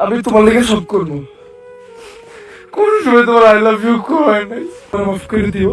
আমি তোমার লেগে সব করব। কোন সময় তোমার আই লাভ ইউ কয় নাই। মাফ করে দিও।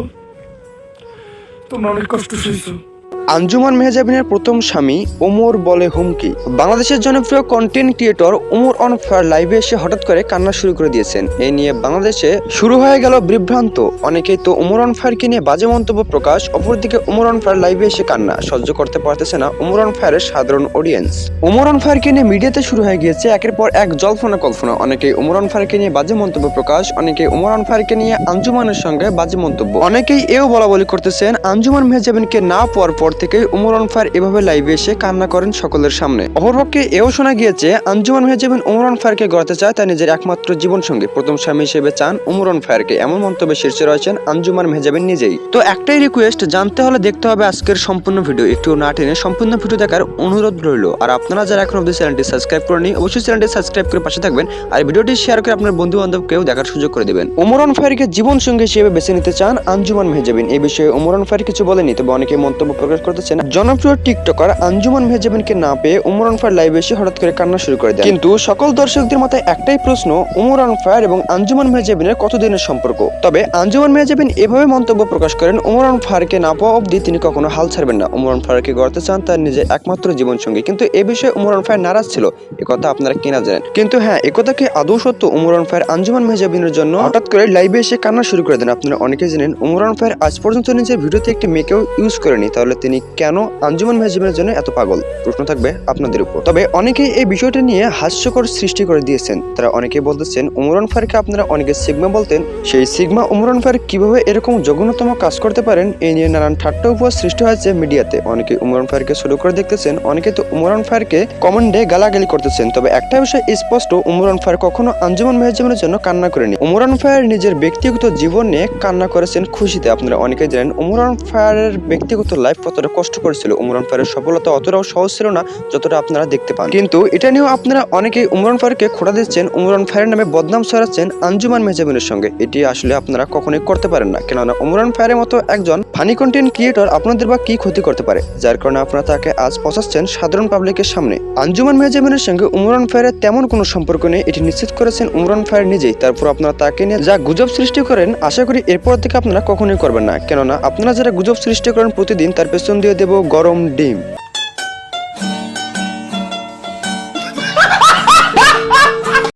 তোমরা অনেক কষ্ট সইছো। আঞ্জুমান মেহজাবিনের প্রথম স্বামী ওমর বলে হুমকি। বাংলাদেশের জনপ্রিয় content creator Omar on fire লাইভে এসে হঠাৎ করে কান্না শুরু করে দিয়েছেন। এই নিয়ে বাংলাদেশে শুরু হয়ে গেল বিভ্রান্ত। অনেকেই তো ওমর অন ফায়ারকে নিয়ে বাজে মন্তব্য প্রকাশ, অপরদিকে ওমর অন ফায়ার লাইভে এসে কান্না, সহ্য করতে পারতেছে না ওমর অন ফায়ারের সাধারণ অডিয়েন্স ওমর অন ফায়ারকে নিয়ে মিডিয়াতে শুরু হয়ে গিয়েছে একের পর এক জল্পনা কল্পনা। অনেকেই ওমর অন ফায়ারকে নিয়ে বাজে মন্তব্য প্রকাশ, অনেকেই ওমর অন ফায়ারকে নিয়ে আঞ্জুমানের সঙ্গে বাজে মন্তব্য। অনেকেই এও বলা বলি করতেছেন আঞ্জুমান মেহজাবিনকে না পাওয়ার পর থেকেই ওমর অন ফায়ার এভাবে লাইভে এসে কান্না করেন সকলের সামনে। অপরপক্ষে এও শোনা গিয়েছে, আঞ্জুমান মেহজাবিন ওমর অন ফায়ারকে গড়াতে চায়, তার নিজের একমাত্র জীবন সঙ্গী প্রথম স্বামী হিসেবে চান ওমর অন ফায়ারকে এমন মন্তব্যে শীর্ষে রয়েছেন আঞ্জুমান মেহজাবিন নিজেই। তো একটাই রিকোয়েস্ট জানতে হলে দেখতে হবে আজকের সম্পূর্ণ ভিডিও একটু না টেনে সম্পূর্ণ ভিডিও দেখার অনুরোধ রইল। আর আপনারা যারা এখন অবধি চ্যানেলটি সাবস্ক্রাইব করেনি অবশ্যই চ্যানেলটি সাবস্ক্রাইব করে পাশে থাকবেন আর ভিডিওটি শেয়ার করে আপনার বন্ধু বান্ধবকেও দেখার সুযোগ করে দেবেন। ওমরন ফায়ারকে জীবন সঙ্গী হিসেবে বেছে নিতে চান আঞ্জুমান মেহজাবিন। এই বিষয়ে ওমরন ফায়ার কিছু বলেনি, তবে অনেকে মন্তব্য প্রকাশ করতেছেন জনপ্রিয় টিকটকার আঞ্জুমান মেহজাবিনকে না পেয়ে ওমরন ফায়ার লাইভে এসে হঠাৎ করে কান্না শুরু করে দেন। কিন্তু সকল দর্শকদের মাথায় একটাই প্রশ্ন ওমরন ফায়ার এবং আঞ্জুমান মেহজাবিনের কতদিনের সম্পর্ক? তবে আঞ্জুমান মেহজাবিন এভাবে মন্তব্য প্রকাশ করেন ওমরন ফায়ারকে না পাওয়া অবধি তিনি কখনো হাল ছাড়বেন না। ওমরন ফায়ারকে গড়তে চান তার নিজের একমাত্র জীবন সঙ্গী কিন্তু এ বিষয়ে উমরন ফায়ার নারাজ ছিল একথা আপনারা কিনা জানেন। কিন্তু হ্যাঁ একথা কি আদৌ সত্য? উমরন ফায়ার আঞ্জুমান মেহজাবিনের জন্য হঠাৎ করে লাইভে এসে কান্না শুরু করে দেন। আপনারা অনেকে জানেন উমরন ফায়ার আজ পর্যন্ত নিজের ভিডিওতে একটি মেয়েকেও ইউজ করেনি। তাহলে তিনি কেন আঞ্জুমান মেহজাবিনের জন্য এত পাগল? প্রশ্ন থাকবে আপনাদের উপর। তবে অনেকেই এই বিষয়টা নিয়ে হাস্যকর সৃষ্টি করে দিয়েছেন। তারা অনেকেই বলতেছেন, উমরন ফায়ারকে আপনারা অনেকে সিগমা বলতেন। সেই সিগমা উমরন ফায়ার কীভাবে এরকম জঘন্যতম কাজ করতে পারেন এই নিয়ে নানান ঠাট্টা উপহার সৃষ্টি হয়েছে মিডিয়াতে। অনেকে উমরন ফায়ারকে শুরু করে দেখতেছেন অনেকে তো উমরন ফায়ারকে কমেন্টে গালাগালি করতেছেন। তবে একটা বিষয় স্পষ্ট, উমরন ফায়ার কখনো আঞ্জুমান মেহজাবিনের জন্য কান্না করেনি। উমরান ফায়ার নিজের ব্যক্তিগত জীবনে কান্না করেছেন খুশিতে। আপনারা অনেকে জানেন, উমরান ফায়ারের ব্যক্তিগত লাইফ কতটা কষ্ট করেছিল। উমরান ফায়ারের সফলতা অতটাও সহজ ছিল না যতটা আপনারা দেখতে পান। কিন্তু এটা নিয়েও আপনারা অনেকেই উমরান ফায়ারকে খোড়া দিচ্ছেন। উমরান ফায়ারের নামে বদনাম ছড়াচ্ছেন আঞ্জুমান মেহজাবিনের সঙ্গে। এটি আসলে আপনারা কখনোই করতে পারেন না। কেননা উমরান ফায়ারের মতো একজন ফানি কন্টেন্ট ক্রিয়েটর আপনাদের বা কি ক্ষতি করতে পারে? যার কারণে আপনারা তাকে আজ পচাচ্ছেন সাধারণ পাবলিকের সামনে। আঞ্জুমান মেহজাবিনের সঙ্গে উমরান ফায়ারের তেমন কোনো সম্পর্ক নেই, এটি নিশ্চিত করেছেন উমরান ফায়ার নিজেই। তারপর আপনারা তাকে নিয়ে যা গুজব সৃষ্টি করেন, আশা করি এরপর থেকে আপনারা কখনোই করবেন না। কেননা আপনারা যারা গুজব সৃষ্টি করেন প্রতিদিন, তার পেছন দিয়ে দেব গরম ডিম।